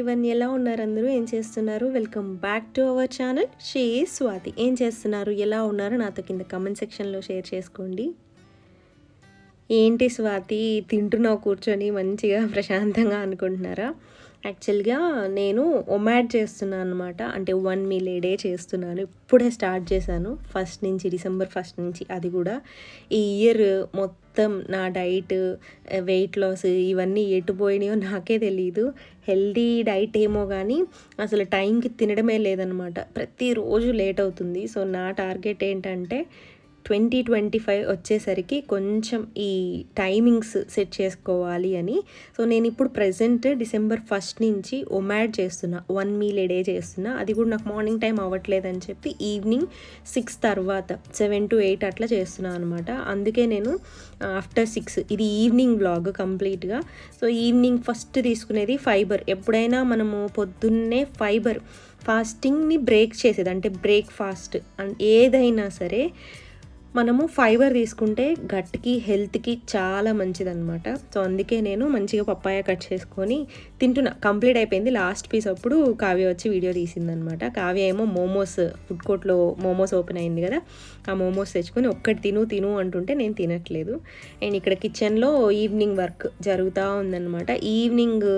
Everyone ఎలా ఉన్నారు? అందరూ ఏం చేస్తున్నారు? Welcome back to our channel షే స్వాతి ఏం చేస్తున్నారు? ఎలా ఉన్నారు? నాతో కింద కమెంట్ సెక్షన్లో షేర్ చేసుకోండి. ఏంటి స్వాతి? తింటున్నావు కూర్చొని మంచిగా ప్రశాంతంగా అనుకుంటున్నారా? యాక్చువల్గా నేను ఒమాడ్ చేస్తున్నాను అనమాట అంటే వన్ మీల్ ఏ డే చేస్తున్నాను. ఇప్పుడే స్టార్ట్ చేశాను. ఫస్ట్ నుంచి డిసెంబర్ ఫస్ట్ నుంచి అది కూడా. ఈ ఇయర్ మొత్తం మొత్తం నా డైట్ వెయిట్ లాస్ ఇవన్నీ ఎటు పోయినాయో నాకే తెలియదు హెల్దీ డైట్ ఏమో కానీ అసలు టైంకి తినడమే లేదనమాట ప్రతిరోజు లేట్ అవుతుంది. సో నా టార్గెట్ ఏంటంటే ట్వంటీ ట్వంటీ ఫైవ్ వచ్చేసరికి కొంచెం ఈ టైమింగ్స్ సెట్ చేసుకోవాలి అని. సో నేను ఇప్పుడు ప్రజెంట్ డిసెంబర్ ఫస్ట్ నుంచి ఒమాడ్ చేస్తున్నా. వన్ మీల్ ఏ డే చేస్తున్నా. అది కూడా నాకు మార్నింగ్ టైం అవ్వట్లేదని చెప్పి ఈవినింగ్ సిక్స్ తర్వాత సెవెన్ టు ఎయిట్ అట్లా చేస్తున్నా అనమాట అందుకే నేను ఆఫ్టర్ సిక్స్. ఇది ఈవినింగ్ బ్లాగ్ కంప్లీట్గా. సో ఈవినింగ్ ఫస్ట్ తీసుకునేది ఫైబర్. ఎప్పుడైనా మనము పొద్దున్నే ఫైబర్ ఫాస్టింగ్ని బ్రేక్ చేసేది. అంటే బ్రేక్ఫాస్ట్. ఏదైనా సరే మనము ఫైబర్ తీసుకుంటే గట్కి హెల్త్కి చాలా మంచిదన్నమాట. సో అందుకే నేను మంచిగా పప్పాయ కట్ చేసుకొని తింటున్నా. కంప్లీట్ అయిపోయింది. లాస్ట్ పీస్ అప్పుడు కావ్య వచ్చి వీడియో తీసిందనమాట కావ్య ఏమో మోమోస్ ఫుడ్ కోర్ట్లో మోమోస్ ఓపెన్ అయింది కదా ఆ మోమోస్ తెచ్చుకొని ఒక్కటి తిను తిను అంటుంటే నేను తినట్లేదు. అండ్ ఇక్కడ కిచెన్లో ఈవినింగ్ వర్క్ జరుగుతూ ఉందన్నమాట. ఈవినింగ్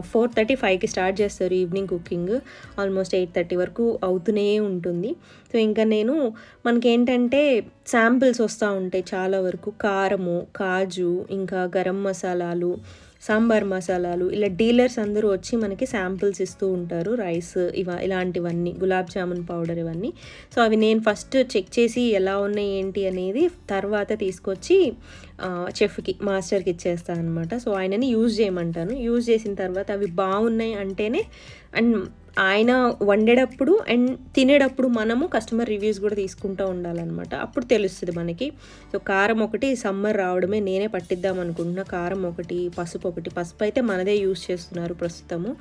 ఫోర్ థర్టీ ఫైవ్కి స్టార్ట్ చేస్తారు evening cooking almost eight thirty వరకు అవుతూనే ఉంటుంది. సో ఇంకా నేను మనకేంటంటే శాంపిల్స్ వస్తూ ఉంటాయి చాలా వరకు. కారము కాజు ఇంకా గరం మసాలాలు సాంబార్ మసాలాలు ఇలా డీలర్స్ అందరూ వచ్చి మనకి శాంపిల్స్ ఇస్తూ ఉంటారు రైస్ ఇవ ఇలాంటివన్నీ గులాబ్ జామున్ పౌడర్ ఇవన్నీ. సో అవి నేను ఫస్ట్ చెక్ చేసి ఎలా ఉన్నాయి ఏంటి అనేది తర్వాత తీసుకొచ్చి చెఫ్కి మాస్టర్కి ఇచ్చేస్తాను అనమాట సో ఆయనని యూజ్ చేయమంటాను. యూజ్ చేసిన తర్వాత అవి బాగున్నాయి అంటేనే అండ్ ఆయన వండేటప్పుడు అండ్ తినేటప్పుడు మనము కస్టమర్ రివ్యూస్ కూడా తీసుకుంటూ ఉండాలన్నమాట. అప్పుడు తెలుస్తుంది మనకి. సో కారం ఒకటి సమ్మర్ రావడమే నేనే పట్టిద్దాం అనుకుంటున్నా కారం ఒకటి పసుపు ఒకటి. పసుపు అయితే మనదే యూస్ చేస్తున్నారు ప్రస్తుతము.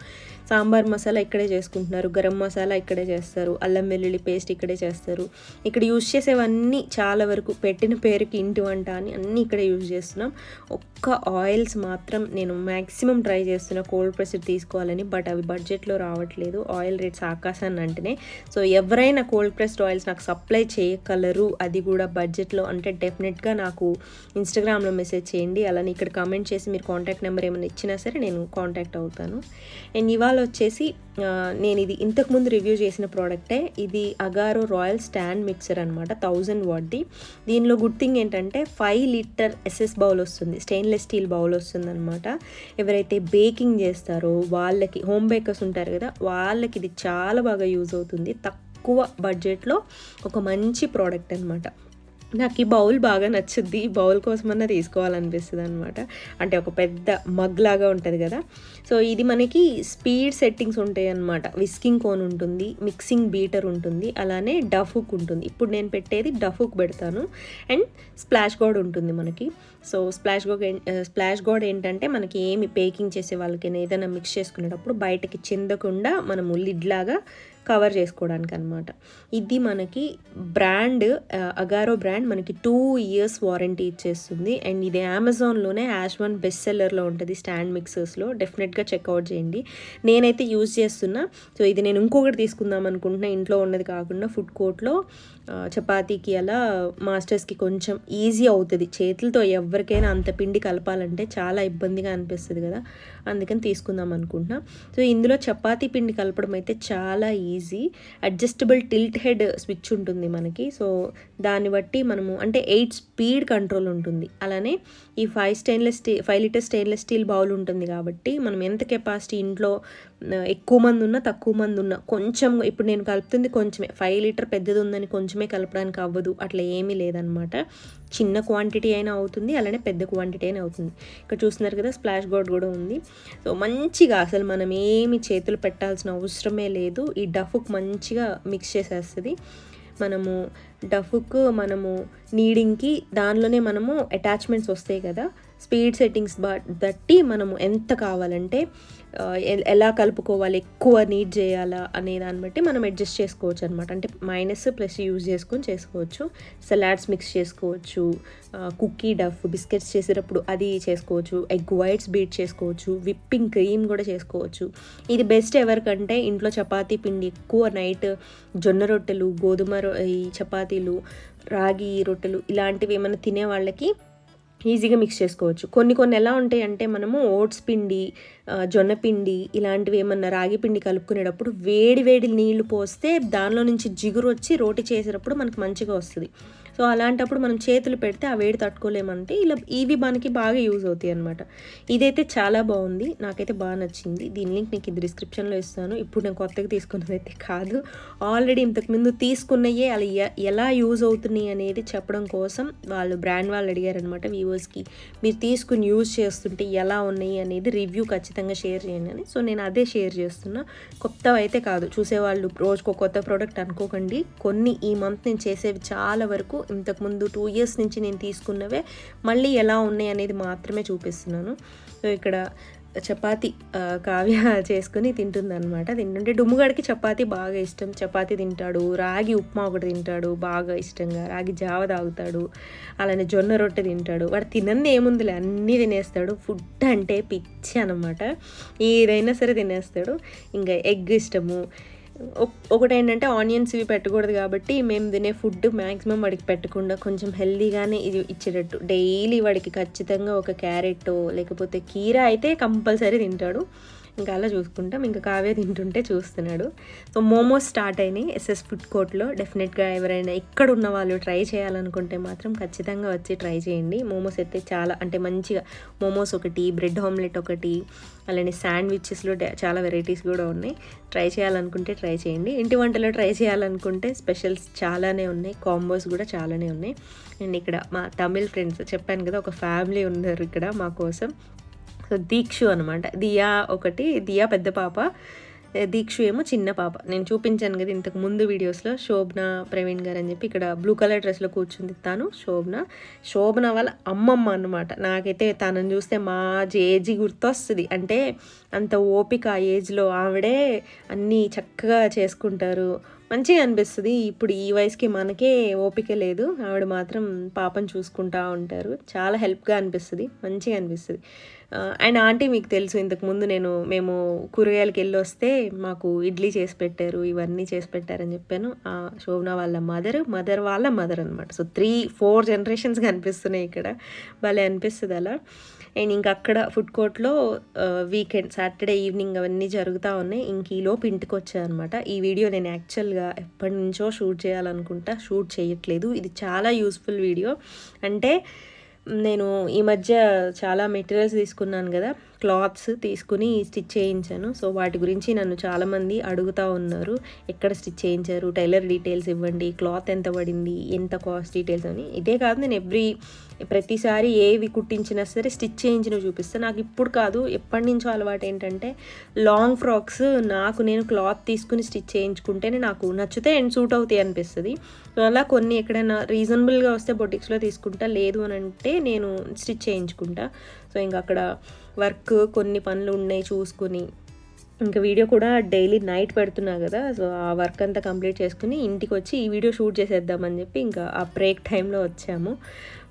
సాంబార్ మసాలా ఇక్కడే చేసుకుంటున్నారు. గరం మసాలా ఇక్కడే చేస్తారు. అల్లం వెల్లుల్లి పేస్ట్ ఇక్కడే చేస్తారు. ఇక్కడ యూజ్ చేసేవన్నీ చాలా వరకు పెట్టిన పేరుకి ఇంటి వంట అని అన్నీ ఇక్కడే యూజ్ చేస్తున్నాం. ఒక్క ఆయిల్స్ మాత్రం నేను మ్యాక్సిమం ట్రై చేస్తున్నా కోల్డ్ ప్రెస్డ్ తీసుకోవాలని బట్ అవి బడ్జెట్లో రావట్లేదు. ఆయిల్ రేట్స్ ఆకాశాన్ని అంటేనే. సో ఎవరైనా కోల్డ్ ప్రెస్డ్ ఆయిల్స్ నాకు సప్లై చేయగలరు అది కూడా బడ్జెట్లో అంటే డెఫినెట్గా నాకు ఇన్స్టాగ్రామ్లో మెసేజ్ చేయండి అలానే ఇక్కడ కామెంట్ చేసి మీరు కాంటాక్ట్ నెంబర్ ఏమైనా ఇచ్చినా సరే నేను కాంటాక్ట్ అవుతాను. అండ్ ఇవాళ వచ్చేసి నేను ఇది ఇంతకుముందు రివ్యూ చేసిన ప్రోడక్టే ఇది అగారో రాయల్ స్టాండ్ మిక్సర్ అనమాట థౌజండ్ వాట్ది. దీనిలో గుడ్ థింగ్ ఏంటంటే ఫైవ్ లీటర్ ఎస్ఎస్ బౌల్ వస్తుంది స్టెయిన్లెస్ స్టీల్ బౌల్ వస్తుంది అనమాట ఎవరైతే బేకింగ్ చేస్తారో వాళ్ళకి హోమ్ బేకర్స్ ఉంటారు కదా వాళ్ళకి ఇది చాలా బాగా యూజ్ అవుతుంది. తక్కువ బడ్జెట్లో ఒక మంచి ప్రోడక్ట్ అనమాట నాకు ఈ బౌల్ బాగా నచ్చుద్ది. ఈ బౌల్ కోసమన్నా తీసుకోవాలనిపిస్తుంది అనమాట అంటే ఒక పెద్ద మగ్ లాగా ఉంటుంది కదా. సో ఇది మనకి స్పీడ్ సెట్టింగ్స్ ఉంటాయి అనమాట విస్కింగ్ కోన్ ఉంటుంది మిక్సింగ్ బీటర్ ఉంటుంది అలానే డఫుక్ ఉంటుంది. ఇప్పుడు నేను పెట్టేది డఫుక్ పెడతాను. అండ్ స్ప్లాష్ గోడ్ ఉంటుంది మనకి. So splash guard splash guard ఏంటంటే మనకి ఏమి పేకింగ్ చేసే వాళ్ళకి ఏదైనా మిక్స్ చేసుకునేటప్పుడు బయటకి చిందకుండా మనము లిడ్లాగా కవర్ చేసుకోవడానికి అనమాట ఇది మనకి బ్రాండ్ అగారో బ్రాండ్ మనకి టూ ఇయర్స్ వారంటీ ఇచ్చేస్తుంది. అండ్ ఇది అమెజాన్లోనే యాష్ వన్ బెస్ట్ సెల్లర్లో ఉంటుంది స్టాండ్ మిక్సర్స్లో. డెఫినెట్గా చెక్అవుట్ చేయండి. నేనైతే యూజ్ చేస్తున్నా. సో ఇది నేను ఇంకొకటి తీసుకుందాం అనుకుంటున్నా ఇంట్లో ఉన్నది కాకుండా ఫుడ్ కోర్ట్లో. చపాతీకి అలా మాస్టర్స్కి కొంచెం ఈజీ అవుతుంది. చేతులతో ఎవరికైనా అంత పిండి కలపాలంటే చాలా ఇబ్బందిగా అనిపిస్తుంది కదా. అందుకని తీసుకుందాం అనుకుంటున్నా. సో ఇందులో చపాతీ పిండి కలపడం అయితే చాలా easy. Adjustable tilt head switch ఉంటుంది మనకి. సో దాన్ని బట్టి మనము అంటే ఎయిట్ స్పీడ్ కంట్రోల్ ఉంటుంది. అలానే ఈ five stainless steel five litre stainless steel bowl ఉంటుంది కాబట్టి మనం ఎంత కెపాసిటీ ఇంట్లో ఎక్కువ మంది ఉన్నా తక్కువ మంది ఉన్నా కొంచెం ఇప్పుడు నేను కలుపుతుంది కొంచెమే. ఫైవ్ లీటర్ పెద్దది ఉందని కొంచెమే కలపడానికి అవ్వదు. అట్లా ఏమీ లేదనమాట చిన్న క్వాంటిటీ అయినా అవుతుంది అలానే పెద్ద క్వాంటిటీ అయినా అవుతుంది. ఇక్కడ చూస్తున్నారు కదా స్ప్లాష్ గోడ్ కూడా ఉంది. సో మంచిగా అసలు మనం ఏమి చేతులు పెట్టాల్సిన అవసరమే లేదు. ఈ డఫుక్ మంచిగా మిక్స్ చేసేస్తుంది. మనము డఫుక్ మనము నీడింగ్కి దానిలోనే మనము అటాచ్మెంట్స్ వస్తాయి కదా. స్పీడ్ సెట్టింగ్స్ బట్టి మనము ఎంత కావాలంటే ఎలా కలుపుకోవాలి ఎక్కువ నీట్ చేయాలా అనే దాన్ని బట్టి మనం అడ్జస్ట్ చేసుకోవచ్చు అనమాట అంటే మైనస్ ప్లస్ యూజ్ చేసుకొని చేసుకోవచ్చు. సలాడ్స్ మిక్స్ చేసుకోవచ్చు. కుక్కీ డఫ్ బిస్కెట్స్ చేసేటప్పుడు అది చేసుకోవచ్చు. ఎగ్ వైట్స్ బీట్ చేసుకోవచ్చు. విప్పింగ్ క్రీమ్ కూడా చేసుకోవచ్చు. ఇది బెస్ట్ ఎవరికంటే ఇంట్లో చపాతీ పిండి ఎక్కువ నైట్ జొన్న రొట్టెలు గోధుమ రొ- ఈ చపాతీలు రాగి రొట్టెలు ఇలాంటివి ఏమైనా తినే వాళ్ళకి ఈజీగా మిక్స్ చేసుకోవచ్చు. కొన్ని కొన్ని ఎలా ఉంటాయి అంటే మనము ఓట్స్ పిండి జొన్న పిండి ఇలాంటివి ఏమన్నా రాగి పిండి కలుపుకునేటప్పుడు వేడి వేడి నీళ్ళు పోస్తే దానిలో నుంచి జిగురు వచ్చి రోటి చేసేటప్పుడు మనకు మంచిగా వస్తుంది. సో అలాంటప్పుడు మనం చేతులు పెడితే ఆ వేడి తట్టుకోలేమంటే ఇలా ఇవి మనకి బాగా యూజ్ అవుతాయి అనమాట ఇదైతే చాలా బాగుంది. నాకైతే బాగా నచ్చింది. దీని లింక్ నీకు ఇది డిస్క్రిప్షన్లో ఇస్తాను. ఇప్పుడు నేను కొత్తగా తీసుకున్నది అయితే కాదు. ఆల్రెడీ ఇంతకుముందు తీసుకున్నయే అలా ఎలా యూజ్ అవుతున్నాయి అనేది చెప్పడం కోసం వాళ్ళు బ్రాండ్ వాళ్ళు అడిగారనమాట వ్యూవర్స్కి. మీరు తీసుకుని యూజ్ చేస్తుంటే ఎలా ఉన్నాయి అనేది రివ్యూ ఖచ్చితంగా షేర్ చేయండి అని. సో నేను అదే షేర్ చేస్తున్నా. కొత్తవి అయితే కాదు. చూసేవాళ్ళు రోజుకో కొత్త ప్రోడక్ట్ అనుకోకండి. కొన్ని ఈ మంత్ నేను చేసేవి చాలా వరకు ఇంతకుముందు టూ ఇయర్స్ నుంచి నేను తీసుకున్నవే మళ్ళీ ఎలా ఉన్నాయి అనేది మాత్రమే చూపిస్తున్నాను. సో ఇక్కడ చపాతి కావ్య చేసుకుని తింటుందన్నమాట. తింటుంటే డుమ్ముగాడికి చపాతి బాగా ఇష్టం. చపాతి తింటాడు రాగి ఉప్మా ఒకటి తింటాడు బాగా ఇష్టంగా. రాగి జావ తాగుతాడు అలానే జొన్న రొట్టె తింటాడు. వాడు తినంది ఏముందిలే అన్నీ తినేస్తాడు. ఫుడ్ అంటే పిచ్చి అనమాట ఏదైనా సరే తినేస్తాడు. ఇంకా ఎగ్ ఇష్టము ఒకటి ఏంటంటే ఆనియన్స్ ఇవి పెట్టకూడదు కాబట్టి మేము తినే ఫుడ్ మ్యాక్సిమం వాడికి పెట్టకుండా కొంచెం హెల్దీగానే ఇది ఇచ్చేటట్టు. డైలీ వాడికి ఖచ్చితంగా ఒక క్యారెట్ లేకపోతే కీర అయితే కంపల్సరీ తింటాడు. ఇంకా అలా చూసుకుంటాం. ఇంకా కావే తింటుంటే చూస్తున్నాడు. సో మోమోస్ స్టార్ట్ అయినాయి. ఎస్ఎస్ ఫుడ్ కోర్ట్లో. డెఫినెట్గా ఎవరైనా ఇక్కడ ఉన్న వాళ్ళు ట్రై చేయాలనుకుంటే మాత్రం ఖచ్చితంగా వచ్చి ట్రై చేయండి. మోమోస్ అయితే చాలా అంటే మంచిగా మోమోస్ ఒకటి బ్రెడ్ ఆమ్లెట్ ఒకటి అలానే శాండ్విచెస్లో చాలా వెరైటీస్ కూడా ఉన్నాయి. ట్రై చేయాలనుకుంటే ట్రై చేయండి. ఇంటి వంటలో ట్రై చేయాలనుకుంటే స్పెషల్స్ చాలానే ఉన్నాయి. కాంబోస్ కూడా చాలానే ఉన్నాయి. అండ్ ఇక్కడ మా తమిళ్ ఫ్రెండ్స్ చెప్పాను కదా ఒక ఫ్యామిలీ ఉన్నారు ఇక్కడ మా కోసం. దీక్షు అనమాట దియా ఒకటి దియా పెద్ద పాప దీక్షు ఏమో చిన్న పాప. నేను చూపించాను కదా ఇంతకు ముందు వీడియోస్లో శోభన ప్రవీణ్ గారు అని చెప్పి ఇక్కడ బ్లూ కలర్ డ్రెస్లో కూర్చుంది తాను శోభన. శోభన వాళ్ళ అమ్మమ్మ అనమాట నాకైతే తనని చూస్తే మా ఏజీ గుర్తొస్తుంది. అంటే అంత ఓపిక ఆ ఏజ్లో ఆవిడే అన్నీ చక్కగా చేసుకుంటారు. మంచిగా అనిపిస్తుంది. ఇప్పుడు ఈ వయసుకి మనకే ఓపిక లేదు. ఆవిడ మాత్రం పాపను చూసుకుంటా ఉంటారు. చాలా హెల్ప్గా అనిపిస్తుంది. మంచిగా అనిపిస్తుంది. అండ్ ఆంటీ మీకు తెలుసు ఇంతకు ముందు నేను మేము కూరగాయలకి వెళ్ళి వస్తే మాకు ఇడ్లీ చేసి పెట్టారు ఇవన్నీ చేసి పెట్టారని చెప్పాను. ఆ శోభన వాళ్ళ మదర్ మదర్ వాళ్ళ మదర్ అనమాట సో త్రీ ఫోర్ జనరేషన్స్ కనిపిస్తున్నాయి ఇక్కడ. భలే అనిపిస్తుంది అలా. అండ్ ఇంక అక్కడ ఫుడ్ కోర్ట్లో వీకెండ్ సాటర్డే ఈవినింగ్ అవన్నీ జరుగుతూ ఉన్నాయి. ఇంక ఈలోపు ఇంటికి వచ్చాయన్నమాట ఈ వీడియో నేను యాక్చువల్గా ఎప్పటి నుంచో షూట్ చేయాలనుకుంటా షూట్ చేయట్లేదు. ఇది చాలా యూస్ఫుల్ వీడియో. అంటే నేను ఈ మధ్య చాలా మెటీరియల్స్ తీసుకున్నాను కదా. క్లాత్స్ తీసుకుని స్టిచ్ చేయించాను. సో వాటి గురించి నన్ను చాలామంది అడుగుతూ ఉన్నారు. ఎక్కడ స్టిచ్ చేయించారు? టైలర్ డీటెయిల్స్ ఇవ్వండి. క్లాత్ ఎంత పడింది? ఎంత కాస్ట్ డీటెయిల్స్ అని. ఇదే కాదు నేను ఎవ్రీ ప్రతిసారి ఏవి కుట్టించినా సరే స్టిచ్ చేయించినవి చూపిస్తాను నాకు ఇప్పుడు కాదు ఎప్పటి నుంచో అలవాటు ఏంటంటే లాంగ్ ఫ్రాక్స్ నాకు నేను క్లాత్ తీసుకుని స్టిచ్ చేయించుకుంటేనే నాకు నచ్చితే అండ్ సూట్ అవుతాయి అనిపిస్తుంది. సో అలా కొన్ని ఎక్కడైనా రీజనబుల్గా వస్తే బొటిక్స్లో తీసుకుంటా. లేదు అని అంటే నేను స్టిచ్ చేయించుకుంటా. సో ఇంకా అక్కడ వర్క్ కొన్ని పనులు ఉన్నాయి చూసుకుని. ఇంకా వీడియో కూడా డైలీ నైట్ పెడుతున్నా కదా సో ఆ వర్క్ అంతా కంప్లీట్ చేసుకుని ఇంటికి వచ్చి ఈ వీడియో షూట్ చేసేద్దామని చెప్పి ఇంకా ఆ బ్రేక్ టైంలో వచ్చాము.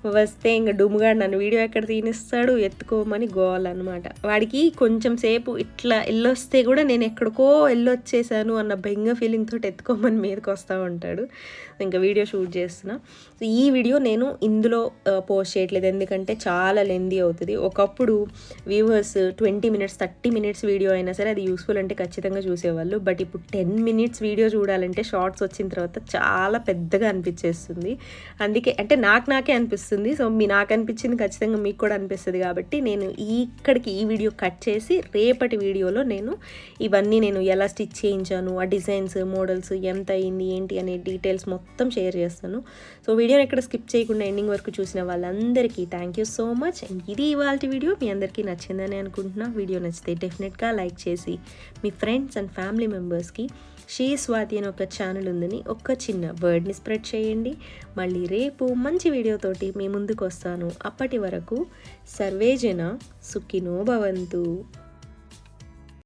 వస్తే ఇంకా డుమ్గాడు నన్ను వీడియో ఎక్కడ తీనిస్తాడు ఎత్తుకోమని గోవాలన్నమాట వాడికి కొంచెం సేపు ఇట్లా వెళ్ళొస్తే కూడా నేను ఎక్కడికో వెళ్ళొచ్చేసాను అన్న బెంగ ఫీలింగ్ తోటి ఎత్తుకోమని మీదకి వస్తూ ఉంటాడు. ఇంకా వీడియో షూట్ చేస్తున్నా. సో ఈ వీడియో నేను ఇందులో పోస్ట్ చేయట్లేదు. ఎందుకంటే చాలా లెందీ అవుతుంది. ఒకప్పుడు viewers twenty minutes thirty minutes video అయినా సరే అది యూస్ఫుల్ అంటే ఖచ్చితంగా చూసేవాళ్ళు. బట్ ఇప్పుడు టెన్ మినిట్స్ వీడియో చూడాలంటే షార్ట్స్ వచ్చిన తర్వాత చాలా పెద్దగా అనిపించేస్తుంది. అందుకే అంటే నాకు నాకే అనిపిస్తుంది. సో మీ నాకు అనిపించింది ఖచ్చితంగా మీకు కూడా అనిపిస్తుంది కాబట్టి నేను ఈ ఇక్కడికి ఈ వీడియో కట్ చేసి రేపటి వీడియోలో నేను ఇవన్నీ నేను ఎలా స్టిచ్ చేయించాను ఆ డిజైన్స్ మోడల్స్ ఎంత అయింది ఏంటి అనే డీటెయిల్స్ మొత్తం షేర్ చేస్తాను. సో వీడియోని ఎక్కడ స్కిప్ చేయకుండా ఎండింగ్ వరకు చూసిన వాళ్ళందరికీ థ్యాంక్ యూ సో మచ్. ఇది ఇవాళ వీడియో. మీ అందరికీ నచ్చిందని అనుకుంటున్నా. వీడియో నచ్చితే డెఫినెట్గా లైక్ చేసి మీ ఫ్రెండ్స్ అండ్ ఫ్యామిలీ మెంబర్స్కి షీ స్వాతి అని ఒక ఛానల్ ఉందని ఒక చిన్న వర్డ్ని స్ప్రెడ్ చేయండి. మళ్ళీ రేపు మంచి వీడియోతోటి మీ ముందుకు వస్తాను. అప్పటి వరకు సర్వేజన సుఖినో భవంతు.